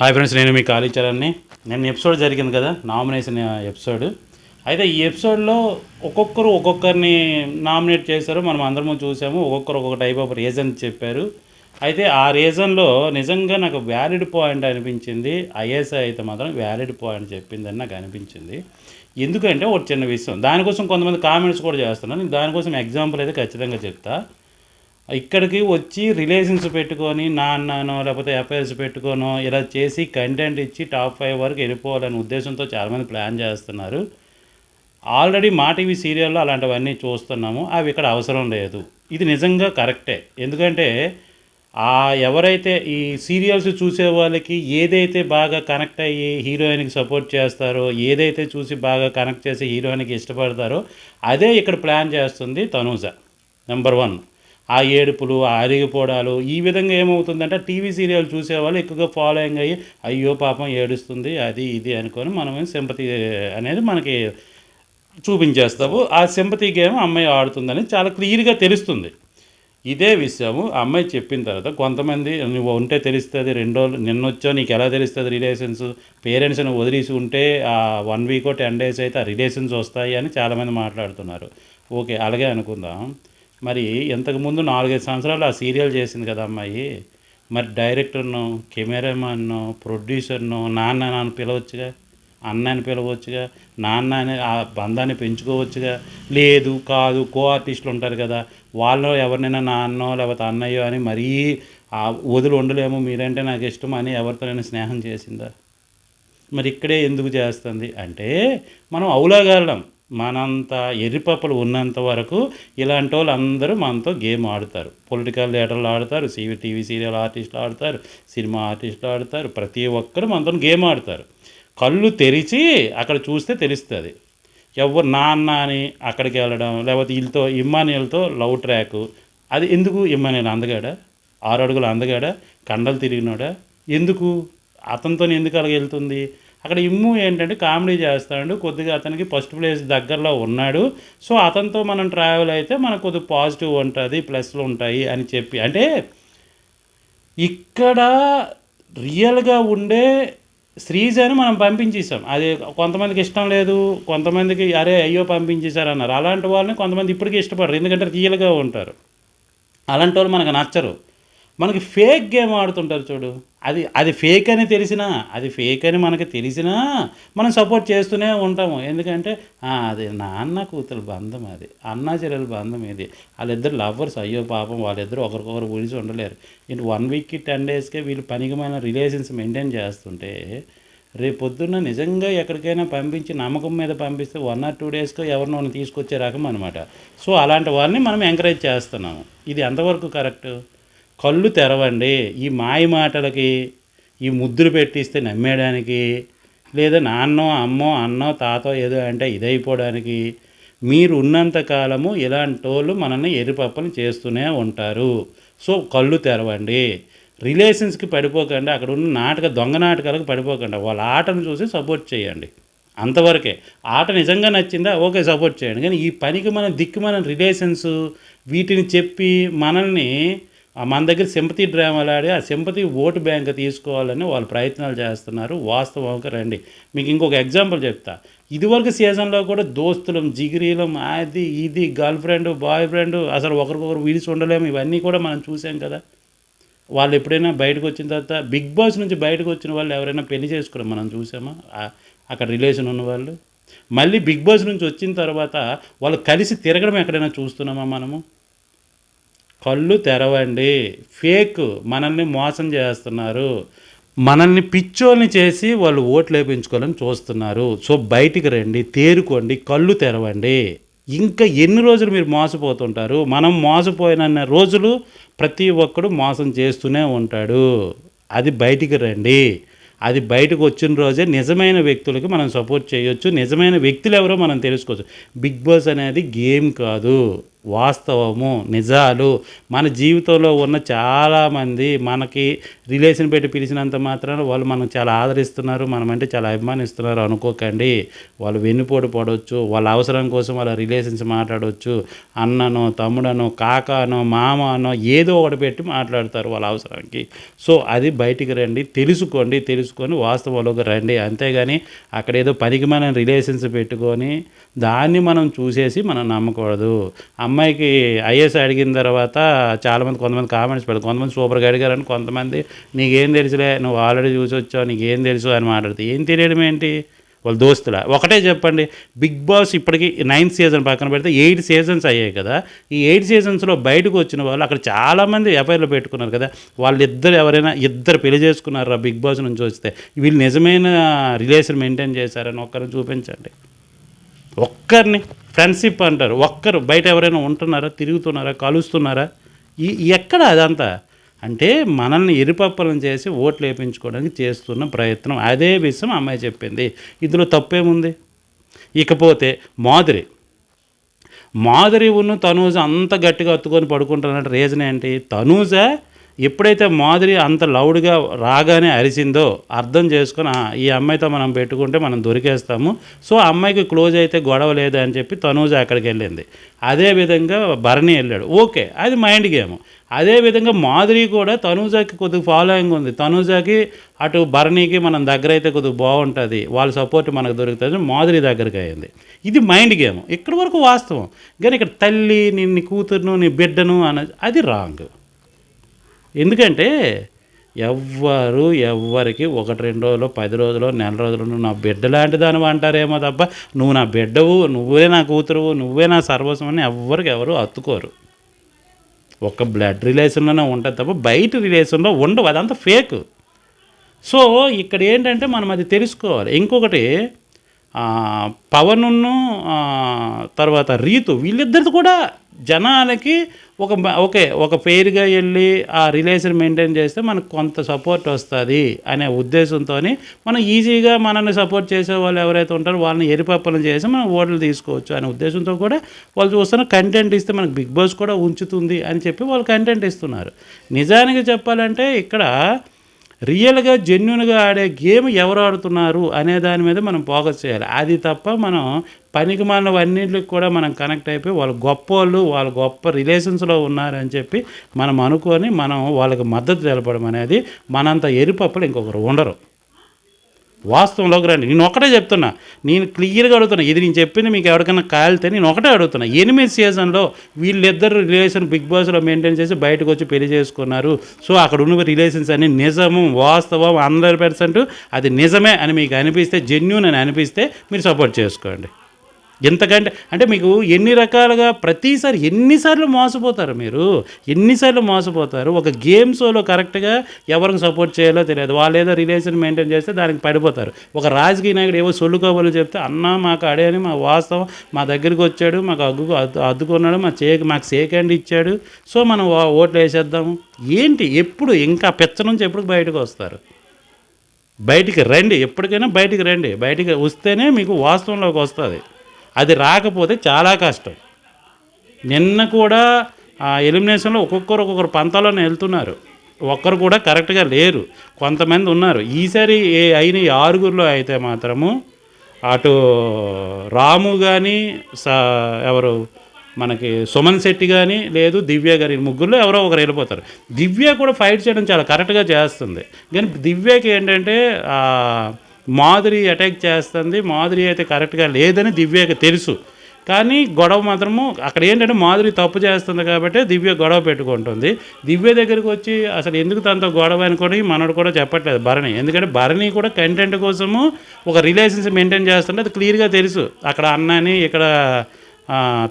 Hi friends నేను మీ కాళీచరణ్ని నిన్న episode జరిగింది కదా నామినేషన్ ఎపిసోడ్. అయితే ఈ ఎపిసోడ్లో ఒక్కొక్కరు ఒక్కొక్కరిని నామినేట్ చేశారు మనం అందరము చూసాము ఒక్కొక్కరు ఒక్కొక్క టైప్ ఆఫ్ రీజన్ చెప్పారు. అయితే ఆ రీజన్లో నిజంగా నాకు వ్యాలిడ్ పాయింట్ అనిపించింది. ఐఎస్ఐ అయితే మాత్రం వ్యాలిడ్ పాయింట్ చెప్పిందని నాకు అనిపించింది. ఎందుకంటే ఒక చిన్న విషయం. దానికోసం కొంతమంది కామెంట్స్ కూడా చేస్తున్నాను నేను దానికోసం ఎగ్జాంపుల్ అయితే ఖచ్చితంగా చెప్తా. ఇక్కడికి వచ్చి రిలేషన్స్ పెట్టుకొని నాన్ననో లేకపోతే ఎఫ్ఐఆర్స్ పెట్టుకోనో ఇలా చేసి కంటెంట్ ఇచ్చి టాప్ ఫైవ్ వరకు వెళ్ళిపోవాలనే ఉద్దేశంతో చాలామంది ప్లాన్ చేస్తున్నారు. ఆల్రెడీ మా టీవీ సీరియల్లో అలాంటివన్నీ చూస్తున్నాము. అవి ఇక్కడ అవసరం లేదు. ఇది నిజంగా కరెక్టే. ఎందుకంటే ఆ ఎవరైతే ఈ సీరియల్స్ చూసే వాళ్ళకి ఏదైతే బాగా కనెక్ట్ అయ్యి హీరోయిన్కి సపోర్ట్ చేస్తారో ఏదైతే చూసి బాగా కనెక్ట్ చేసి హీరోయిన్కి ఇష్టపడతారో అదే ఇక్కడ ప్లాన్ చేస్తుంది తనూజ నెంబర్ వన్. ఆ ఏడుపులు ఆ అరిగిపోవడాలు ఈ విధంగా ఏమవుతుందంటే టీవీ సీరియల్ చూసేవాళ్ళు ఎక్కువగా ఫాలోయింగ్ అయ్యి అయ్యో పాపం ఏడుస్తుంది అది ఇది అనుకొని మనం సింపతి అనేది మనకి చూపించేస్తాము. ఆ సింపతి గేమ్ అమ్మాయి ఆడుతుందని చాలా క్లియర్గా తెలుస్తుంది. ఇదే విషయము అమ్మాయి చెప్పిన తర్వాత కొంతమంది నువ్వు ఉంటే తెలుస్తుంది రెండు రోజులు నిన్న వచ్చో నీకు ఎలా తెలుస్తుంది రిలేషన్స్? పేరెంట్స్ని వదిలేసి ఉంటే ఆ వన్ వీక్ టెన్ డేస్ అయితే ఆ రిలేషన్స్ వస్తాయి అని చాలామంది మాట్లాడుతున్నారు. ఓకే అలాగే అనుకుందాం. మరి ఇంతకుముందు నాలుగైదు సంవత్సరాలు ఆ సీరియల్ చేసింది కదా అమ్మాయి. మరి డైరెక్టర్ను కెమెరామాన్ను ప్రొడ్యూసర్ను నాన్న నాన్న పిలవచ్చుగా అన్నని పిలవచ్చుగా నాన్న అనే ఆ బంధాన్ని పెంచుకోవచ్చుగా లేదు కాదు కో ఆర్టిస్టులు ఉంటారు కదా వాళ్ళు ఎవరినైనా నాన్నో లేకపోతే అన్నయ్యో అని మరీ ఆ వదిలి ఉండలేము మీరంటే నాకు ఇష్టం అని ఎవరితోనైనా స్నేహం చేసిందా? మరి ఇక్కడే ఎందుకు చేస్తుంది? అంటే మనం అవులాగలం మనంత ఎరిపప్పులు ఉన్నంత వరకు ఇలాంటి వాళ్ళు అందరూ మనతో గేమ్ ఆడతారు. పొలిటికల్ లీడర్లు ఆడతారు సీవీ టీవీ సీరియల్ ఆర్టిస్టులు ఆడతారు సినిమా ఆర్టిస్టులు ఆడతారు ప్రతి ఒక్కరు మనతో గేమ్ ఆడతారు. కళ్ళు తెరిచి అక్కడ చూస్తే తెలుస్తుంది. ఎవరు నాన్న అని అక్కడికి వెళ్ళడం లేకపోతే వీళ్ళతో ఇమ్మానియల్తో లవ్ ట్రాక్ అది ఎందుకు ఇమ్మానియల్ అందగాడా? ఆరు అడుగులు అందగాడా? కండలు తిరిగినాడా? ఎందుకు? అతనితో ఎందుకు అలాగ వెళ్తుంది? అక్కడ ఇమ్ము ఏంటంటే కామెడీ చేస్తాడు. కొద్దిగా అతనికి ఫస్ట్ ప్లేస్ దగ్గరలో ఉన్నాడు. సో అతనితో మనం ట్రావెల్ అయితే మనకు కొద్దిగా పాజిటివ్ ఉంటుంది ప్లస్లు ఉంటాయి అని చెప్పి. అంటే ఇక్కడ రియల్గా ఉండే శ్రీజని మనం పంపించేసాం అది కొంతమందికి ఇష్టం లేదు కొంతమందికి అరే అయ్యో పంపించేశారు అన్నారు అలాంటి వాళ్ళని కొంతమంది ఇప్పటికీ ఇష్టపడరు. ఎందుకంటే రియల్గా ఉంటారు. అలాంటి వాళ్ళు మనకు నచ్చరు. మనకి ఫేక్ గేమ్ ఆడుతుంటారు చూడు. అది అది ఫేక్ అని తెలిసినా అది ఫేక్ అని మనకి తెలిసినా మనం సపోర్ట్ చేస్తూనే ఉంటాము. ఎందుకంటే అది నాన్న కూతురు బంధం అది అన్న చెల్లెల బంధం ఇది. వాళ్ళిద్దరు లవ్వర్స్ అయ్యో పాపం వాళ్ళిద్దరు ఒకరికొకరు ఉడిచి ఉండలేరు. ఇంటి వన్ వీక్కి టెన్ డేస్కే వీళ్ళు పనికిమైన రిలేషన్స్ మెయింటైన్ చేస్తుంటే రేపు పొద్దున్న నిజంగా ఎక్కడికైనా పంపించి నమ్మకం మీద పంపిస్తే వన్ ఆర్ టూ డేస్కో ఎవరినో తీసుకొచ్చే రకం అనమాట సో అలాంటి వాళ్ళని మనం ఎంకరేజ్ చేస్తున్నాము. ఇది ఎంతవరకు కరెక్ట్ కళ్ళు తెరవండి. ఈ మాయ మాటలకి ఈ ముద్దులు పెట్టిస్తే నమ్మేయడానికి లేదా నాన్నో అమ్మో అన్నో తాతో ఏదో అంటే ఇదైపోవడానికి మీరు ఉన్నంత కాలము ఇలాంటి వాళ్ళు మనల్ని ఎరుపప్పని చేస్తూనే ఉంటారు. సో కళ్ళు తెరవండి. రిలేషన్స్కి పడిపోకండి. అక్కడ ఉన్న నాటక దొంగ నాటకాలకు పడిపోకండి. వాళ్ళ ఆటను చూసి సపోర్ట్ చేయండి. అంతవరకే. ఆట నిజంగా నచ్చిందా? ఓకే సపోర్ట్ చేయండి. కానీ ఈ పనికి మనం దిక్కు మనం రిలేషన్స్ వీటిని చెప్పి మనల్ని మన దగ్గర సింపతి డ్రామాలు ఆడి ఆ సింపతి ఓటు బ్యాంక్ తీసుకోవాలని వాళ్ళు ప్రయత్నాలు చేస్తున్నారు. వాస్తవంగా రండి. మీకు ఇంకొక ఎగ్జాంపుల్ చెప్తా. ఇదివరకు సీజన్లో కూడా దోస్తులం జిగిరీలం అది ఇది గర్ల్ ఫ్రెండ్ బాయ్ ఫ్రెండ్ అసలు ఒకరికొకరు విడిచి ఉండలేము. ఇవన్నీ కూడా మనం చూసాం కదా. వాళ్ళు ఎప్పుడైనా బయటకు వచ్చిన తర్వాత బిగ్ బాస్ నుంచి బయటకు వచ్చిన వాళ్ళు ఎవరైనా పెళ్ళి చేసుకోవడం మనం చూసామా? అక్కడ రిలేషన్ ఉన్న వాళ్ళు మళ్ళీ బిగ్ బాస్ నుంచి వచ్చిన తర్వాత వాళ్ళు కలిసి తిరగడం ఎక్కడైనా చూస్తున్నామా మనము? కళ్ళు తెరవండి. ఫేక్ మనల్ని మోసం చేస్తున్నారు. మనల్ని పిచ్చోల్ని చేసి వాళ్ళు ఓట్లు వేయించుకోవాలని చూస్తున్నారు. సో బయటికి రండి తేరుకోండి కళ్ళు తెరవండి. ఇంకా ఎన్ని రోజులు మీరు మోసపోతుంటారు? మనం మోసపోయిన రోజులు ప్రతి ఒక్కడు మోసం చేస్తూనే ఉంటాడు. అది బయటికి రండి. అది బయటకు వచ్చిన రోజే నిజమైన వ్యక్తులకి మనం సపోర్ట్ చేయొచ్చు. నిజమైన వ్యక్తులు ఎవరో మనం తెలుసుకోవచ్చు. బిగ్ బాస్ అనేది గేమ్ కాదు. వాస్తవము నిజాలు. మన జీవితంలో ఉన్న చాలామంది మనకి రిలేషన్ పెట్టి పిలిచినంత మాత్రాన వాళ్ళు మనం చాలా ఆదరిస్తున్నారు మనమంటే చాలా అభిమానిస్తున్నారు అనుకోకండి. వాళ్ళు వెన్నుపోటు పడవచ్చు వాళ్ళ అవసరం కోసం వాళ్ళ రిలేషన్స్ మాట్లాడవచ్చు అన్ననో తమ్ముడనో కాకానో మామనో ఏదో ఒకటి పెట్టి మాట్లాడతారు వాళ్ళ అవసరానికి. సో అది బయటికి రండి తెలుసుకోండి తెలుసుకొని వాస్తవంలోకి రండి. అంతేగాని అక్కడ ఏదో పనికి మనం రిలేషన్స్ పెట్టుకొని దాన్ని మనం చూసేసి మనం నమ్మకూడదు. అమ్మాయికి ఐఏఎస్ అడిగిన తర్వాత చాలామంది కొంతమంది కామెంట్స్ పెడతారు. కొంతమంది సూపర్గా అడిగారని కొంతమంది నీకేం తెలుసులే నువ్వు ఆల్రెడీ చూసి వచ్చావు నీకేం తెలుసు అని మాట్లాడితే ఏం తెలియడం ఏంటి? వాళ్ళ దోస్తుల. ఒకటే చెప్పండి బిగ్ బాస్ ఇప్పటికి నైన్త్ సీజన్ పక్కన పెడితే ఎయిట్ సీజన్స్ అయ్యాయి కదా. ఈ ఎయిట్ సీజన్స్లో బయటకు వచ్చిన వాళ్ళు అక్కడ చాలామంది ఎఫ్ఐఆర్లు పెట్టుకున్నారు కదా. వాళ్ళిద్దరు ఎవరైనా ఇద్దరు పెళ్ళి చేసుకున్నారా బిగ్ బాస్ నుంచి వస్తే? వీళ్ళు నిజమైన రిలేషన్ మెయింటైన్ చేశారని ఒక్కరిని చూపించండి. ఒక్కరిని ఫ్రెండ్షిప్ అంటారు. ఒక్కరు బయట ఎవరైనా ఉంటున్నారా? తిరుగుతున్నారా? కలుస్తున్నారా? ఈ ఎక్కడ అదంతా? అంటే మనల్ని ఇరుపప్పలను చేసి ఓట్లు వేయించుకోవడానికి చేస్తున్న ప్రయత్నం. అదే విషయం అమ్మాయి చెప్పింది. ఇందులో తప్పేముంది? ఇకపోతే మాధురి మాధురి ఉన్న తనూజ అంత గట్టిగా అత్తుకొని పడుకుంటున్నట్టు రీజన్ ఏంటి? తనూజ ఎప్పుడైతే మాధురి అంత లౌడ్గా రాగానే అరిచిందో అర్థం చేసుకుని ఈ అమ్మాయితో మనం పెట్టుకుంటే మనం దొరికేస్తాము. సో ఆ అమ్మాయికి క్లోజ్ అయితే గొడవ లేదు అని చెప్పి తనూజ అక్కడికి వెళ్ళింది. అదేవిధంగా భరణి వెళ్ళాడు. ఓకే అది మైండ్ గేమ్. అదేవిధంగా మాధురి కూడా తనూజాకి కొద్దిగా ఫాలోయింగ్ ఉంది. తనూజాకి అటు భరణికి మనం దగ్గర అయితే కొద్దిగా బాగుంటుంది. వాళ్ళ సపోర్ట్ మనకు దొరుకుతుంది. మాధురి దగ్గరికి అయింది. ఇది మైండ్ గేమ్. ఇక్కడి వరకు వాస్తవం. కానీ ఇక్కడ తల్లి నీ నీ కూతురును నీ బిడ్డను అన్నది అది రాంగ్. ఎందుకంటే ఎవ్వరు ఎవ్వరికి ఒకటి రెండు రోజులు పది రోజులు నెల రోజులు నువ్వు నా బిడ్డ లాంటి దాని అంటారేమో తప్ప నువ్వు నా బిడ్డవు నువ్వే నా కూతురువు నువ్వే నా సర్వస్వం అని ఎవ్వరికి ఎవరు అత్తుకోరు ఒక బ్లడ్ రిలేషన్లోనే ఉంటుంది తప్ప బయట రిలేషన్లో ఉండవు. అదంతా ఫేక్. సో ఇక్కడ ఏంటంటే మనం అది తెలుసుకోవాలి. ఇంకొకటి పవన్ను తర్వాత రీతు వీళ్ళిద్దరిది కూడా జనాలకి ఒక ఓకే ఒక పేరుగా వెళ్ళి ఆ రిలేషన్ మెయింటైన్ చేస్తే మనకు కొంత సపోర్ట్ వస్తుంది అనే ఉద్దేశంతో మనం ఈజీగా మనల్ని సపోర్ట్ చేసే వాళ్ళు ఎవరైతే ఉంటారో వాళ్ళని ఎరిపప్పలను చేసి మనం ఓట్లు తీసుకోవచ్చు అనే ఉద్దేశంతో కూడా వాళ్ళు చూస్తున్న కంటెంట్ ఇస్తే మనకు బిగ్ బాస్ కూడా ఉంచుతుంది అని చెప్పి వాళ్ళు కంటెంట్ ఇస్తున్నారు. నిజానికి చెప్పాలంటే ఇక్కడ రియల్గా జెన్యున్గా ఆడే గేమ్ ఎవరు ఆడుతున్నారు అనే దాని మీద మనం ఫోకస్ చేయాలి. అది తప్ప మనం పనికి మనవన్నింటికి కూడా మనం కనెక్ట్ అయిపోయి వాళ్ళు గొప్ప వాళ్ళు వాళ్ళు గొప్ప రిలేషన్స్లో ఉన్నారని చెప్పి మనం అనుకొని మనం వాళ్ళకి మద్దతు తెలపడం అనేది మనంత ఎరుపప్పులు ఇంకొకరు ఉండరు. వాస్తవంలోకి రండి నేను ఒకటే చెప్తున్నా. నేను క్లియర్గా అడుగుతున్నా. ఇది నేను చెప్పింది మీకు ఎవరికైనా కాలితే నేను ఒకటే అడుగుతున్నా. ఎనిమిది సీజన్లో వీళ్ళిద్దరు రిలేషన్ బిగ్ బాస్లో మెయింటైన్ చేసి బయటకు వచ్చి పెళ్ళి చేసుకున్నారు. సో అక్కడ ఉన్న రిలేషన్స్ అన్ని నిజము వాస్తవం హండ్రెడ్ పర్సెంట్ అది నిజమే అని మీకు అనిపిస్తే జెన్యున్ అని అనిపిస్తే మీరు సపోర్ట్ చేసుకోండి. ఎంతకంటే అంటే మీకు ఎన్ని రకాలుగా ప్రతిసారి ఎన్నిసార్లు మోసపోతారు మీరు? ఎన్నిసార్లు మోసపోతారు? ఒక గేమ్ షోలో కరెక్ట్గా ఎవరికి సపోర్ట్ చేయాలో తెలియదు. వాళ్ళు ఏదో రిలేషన్ మెయింటైన్ చేస్తే దానికి పడిపోతారు. ఒక రాజకీయ నాయకుడు ఏవో సొల్లు చెప్తే అన్న మాకు అడేని మా వాస్తవం. మా దగ్గరికి వచ్చాడు మాకు అగ్గు అద్దుకున్నాడు మా చేక మాకు సేక్ హ్యాండ్ ఇచ్చాడు. సో మనం ఓట్లు వేసేద్దాము. ఏంటి? ఎప్పుడు? ఇంకా పెచ్చ నుంచి ఎప్పుడు బయటకు వస్తారు? బయటికి రండి. ఎప్పటికైనా బయటికి రండి. బయటికి వస్తేనే మీకు వాస్తవంలోకి వస్తుంది. అది రాకపోతే చాలా కష్టం. నిన్న కూడా ఆ ఎలిమినేషన్లో ఒక్కొక్కరు ఒక్కొక్కరు పంతాలోనే వెళ్తున్నారు. ఒక్కరు కూడా కరెక్ట్గా లేరు. కొంతమంది ఉన్నారు. ఈసారి ఏ అయిన ఆరుగురిలో అయితే మాత్రము అటు రాము కానీ స ఎవరు మనకి సుమన్ శెట్టి కానీ లేదు దివ్య గారి ముగ్గురులో ఎవరో ఒకరు వెళ్ళిపోతారు. దివ్య కూడా ఫైట్ చేయడం చాలా కరెక్ట్గా చేస్తుంది. కానీ దివ్యకి ఏంటంటే మాధురి అటాక్ చేస్తుంది. మాధురి అయితే కరెక్ట్గా లేదని దివ్యకి తెలుసు. కానీ గొడవ మాత్రము అక్కడ ఏంటంటే మాధురి తప్పు చేస్తుంది కాబట్టి దివ్య గొడవ పెట్టుకుంటుంది. దివ్య దగ్గరికి వచ్చి అసలు ఎందుకు తనతో గొడవ అనుకొని మనడు కూడా చెప్పట్లేదు భరణి. ఎందుకంటే భరణి కూడా కంటెంట్ కోసము ఒక రిలేషన్షిప్ మెయింటైన్ చేస్తుంటే అది క్లియర్గా తెలుసు. అక్కడ అన్న అని ఇక్కడ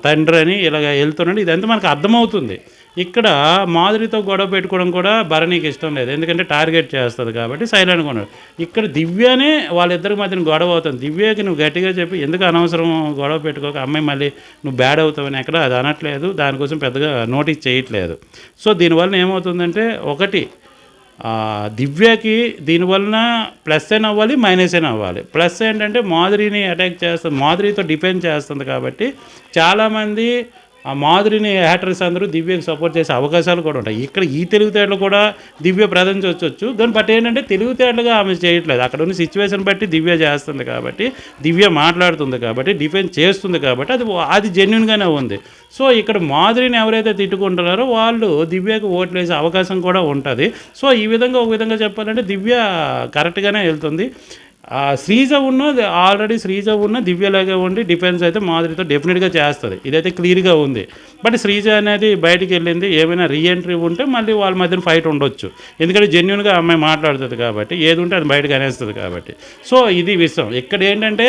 తండ్రి అని ఇలాగ వెళ్తున్నాడు. ఇదంతా మనకు అర్థమవుతుంది. ఇక్కడ మాధురితో గొడవ పెట్టుకోవడం కూడా భరణీకి ఇష్టం లేదు. ఎందుకంటే టార్గెట్ చేస్తుంది కాబట్టి సైలెంట్గా ఉన్నాడు. ఇక్కడ దివ్యనే వాళ్ళిద్దరి మధ్యన గొడవ అవుతుంది. దివ్యకి నువ్వు గట్టిగా చెప్పి ఎందుకు అనవసరం గొడవ పెట్టుకోక? అమ్మాయి మళ్ళీ నువ్వు బ్యాడ్ అవుతావని ఎక్కడ అది అనట్లేదు. దానికోసం పెద్దగా నోటీస్ చేయట్లేదు. సో దీనివల్ల ఏమవుతుందంటే ఒకటి దివ్యకి దీనివలన ప్లస్ అయిన అవ్వాలి? మైనస్ అయిన అవ్వాలి? ప్లస్ ఏంటంటే మాధురిని అటాక్ చేస్తుంది మాధురితో డిపెండ్ చేస్తుంది కాబట్టి చాలామంది ఆ మాధురిని హ్యాటర్స్ అందరూ దివ్యకి సపోర్ట్ చేసే అవకాశాలు కూడా ఉంటాయి. ఇక్కడ ఈ తెలివితేటలు కూడా దివ్య ప్రదర్శించవచ్చు దాన్ని బట్టి ఏంటంటే తెలివితేటలుగా ఆమె చేయట్లేదు. అక్కడ ఉన్న సిచ్యువేషన్ బట్టి దివ్య చేస్తుంది కాబట్టి దివ్య మాట్లాడుతుంది కాబట్టి డిఫెన్స్ చేస్తుంది కాబట్టి అది అది జెన్యున్గానే ఉంది. సో ఇక్కడ మాధురిని ఎవరైతే తిట్టుకుంటున్నారో వాళ్ళు దివ్యకు ఓట్లు వేసే అవకాశం కూడా ఉంటుంది. సో ఈ విధంగా ఒక విధంగా చెప్పాలంటే దివ్య కరెక్ట్గానే వెళ్తుంది. శ్రీజ ఉన్న ఆల్రెడీ శ్రీజ ఉన్న దివ్యలాగా ఉండి డిఫెన్స్ అయితే మాధురితో డెఫినెట్గా చేస్తుంది. ఇదైతే క్లియర్గా ఉంది. బట్ శ్రీజ అనేది బయటికి వెళ్ళింది ఏమైనా రీఎంట్రీ ఉంటే మళ్ళీ వాళ్ళ మధ్యన ఫైట్ ఉండొచ్చు. ఎందుకంటే జెన్యున్గా అమ్మాయి మాట్లాడుతుంది కాబట్టి ఏది ఉంటే అది బయటకు అనేస్తుంది కాబట్టి. సో ఇది విషయం. ఇక్కడ ఏంటంటే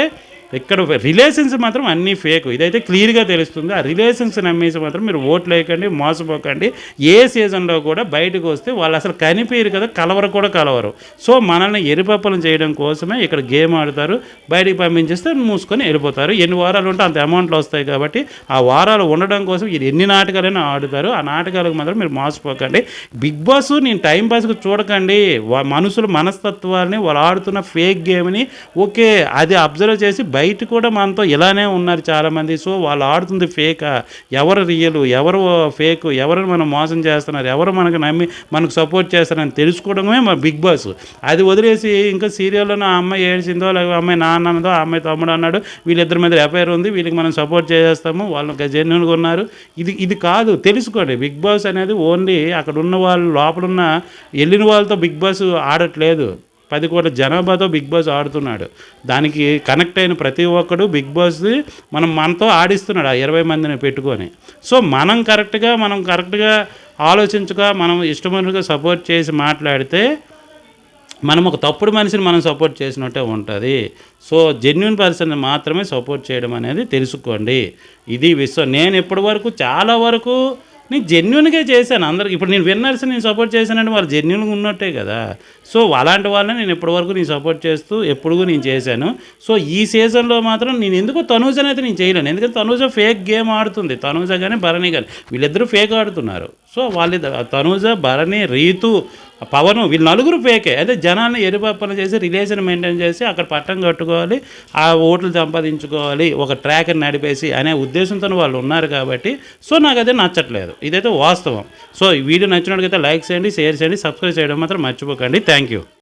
ఇక్కడ రిలేషన్స్ మాత్రం అన్నీ ఫేక్ ఇదైతే క్లియర్గా తెలుస్తుంది. ఆ రిలేషన్స్ నమ్మేసి మాత్రం మీరు ఓట్లు వేయకండి మోసపోకండి. ఏ సీజన్లో కూడా బయటకు వస్తే వాళ్ళు అసలు కనిపించరు కదా కలవరు కూడా కలవరు. సో మనల్ని ఎరిపప్పలం చేయడం కోసమే ఇక్కడ గేమ్ ఆడతారు. బయటికి పంపించేస్తే మూసుకొని వెళ్ళిపోతారు. ఎన్ని వారాలు ఉంటే అంత అమౌంట్లు వస్తాయి కాబట్టి ఆ వారాలు ఉండడం కోసం ఇది ఎన్ని నాటకాలైనా ఆడుతారు. ఆ నాటకాలకు మాత్రం మీరు మోసపోకండి. బిగ్ బాస్ నేను టైం పాస్కి చూడకండి. వా- మనుషుల మనస్తత్వాన్ని వాళ్ళు ఆడుతున్న ఫేక్ గేమ్ని ఓకే అది అబ్జర్వ్ చేసి బయట కూడా మనతో ఇలానే ఉన్నారు చాలామంది. సో వాళ్ళు ఆడుతుంది ఫేకా ఎవరు రియల్ ఎవరు ఫేక్ ఎవరు మనం మోసం చేస్తున్నారు? ఎవరు మనకు నమ్మి మనకు సపోర్ట్ చేస్తారని తెలుసుకోవడమే మా బిగ్ బాస్ అది వదిలేసి ఇంకా సీరియల్లో ఆ అమ్మాయి ఏడ్చిందో లేకపోతే అమ్మాయి నాన్న అన్నదో ఆ అమ్మాయి తమ్ముడు అన్నాడు వీళ్ళిద్దరి మీద ఎఫ్ఐఆర్ ఉంది వీళ్ళకి మనం సపోర్ట్ చేసేస్తాము వాళ్ళు జెన్యున్గా ఉన్నారు. ఇది ఇది కాదు తెలుసుకోండి. బిగ్ బాస్ అనేది ఓన్లీ అక్కడ ఉన్న వాళ్ళు లోపల ఉన్న వెళ్ళిన వాళ్ళతో బిగ్ బాస్ ఆడట్లేదు. పది కోట్ల జనాభాతో బిగ్ బాస్ ఆడుతున్నాడు. దానికి కనెక్ట్ అయిన ప్రతి ఒక్కడు బిగ్ బాస్ మనం మనతో ఆడిస్తున్నాడు ఆ ఇరవై మందిని పెట్టుకొని. సో మనం కరెక్ట్గా మనం కరెక్ట్గా ఆలోచించగా మనం ఇష్టమైనగా సపోర్ట్ చేసి మాట్లాడితే మనం ఒక తప్పుడు మనిషిని మనం సపోర్ట్ చేసినట్టే ఉంటుంది. సో జెన్యున్ పర్సన్ని మాత్రమే సపోర్ట్ చేయడం అనేది తెలుసుకోండి. ఇది విశ్వం నేను ఇప్పటి వరకు చాలా వరకు నేను జెన్యున్గా చేశాను. అందరికి ఇప్పుడు నేను విన్నర్స్ నేను సపోర్ట్ చేశానంటే వాళ్ళు జెన్యున్గా ఉన్నట్టే కదా. సో అలాంటి వాళ్ళని నేను ఇప్పటివరకు నేను సపోర్ట్ చేస్తూ ఎప్పుడు నేను చేశాను. సో ఈ సీజన్లో మాత్రం నేను ఎందుకో తనూజని అయితే నేను చేయలేను. ఎందుకంటే తనూజ ఫేక్ గేమ్ ఆడుతుంది. తనూజ కానీ భరణి కానీ వీళ్ళిద్దరూ ఫేక్ ఆడుతున్నారు. సో వాళ్ళ తనూజ భరణి రీతు పవను వీళ్ళు నలుగురు ఫేకే. అయితే జనాన్ని ఎరుపప్పన చేసి రిలేషన్ మెయింటైన్ చేసి అక్కడ పట్టం కట్టుకోవాలి ఆ ఓట్లు సంపాదించుకోవాలి ఒక ట్రాక్ని నడిపేసి అనే ఉద్దేశంతో వాళ్ళు ఉన్నారు కాబట్టి సో నాకు అదే నచ్చట్లేదు. ఇదైతే వాస్తవం. సో ఈ వీడియో నచ్చినట్టుగైతే లైక్ చేయండి షేర్ చేయండి సబ్స్క్రైబ్ చేయడం మాత్రం మర్చిపోకండి. Thank you.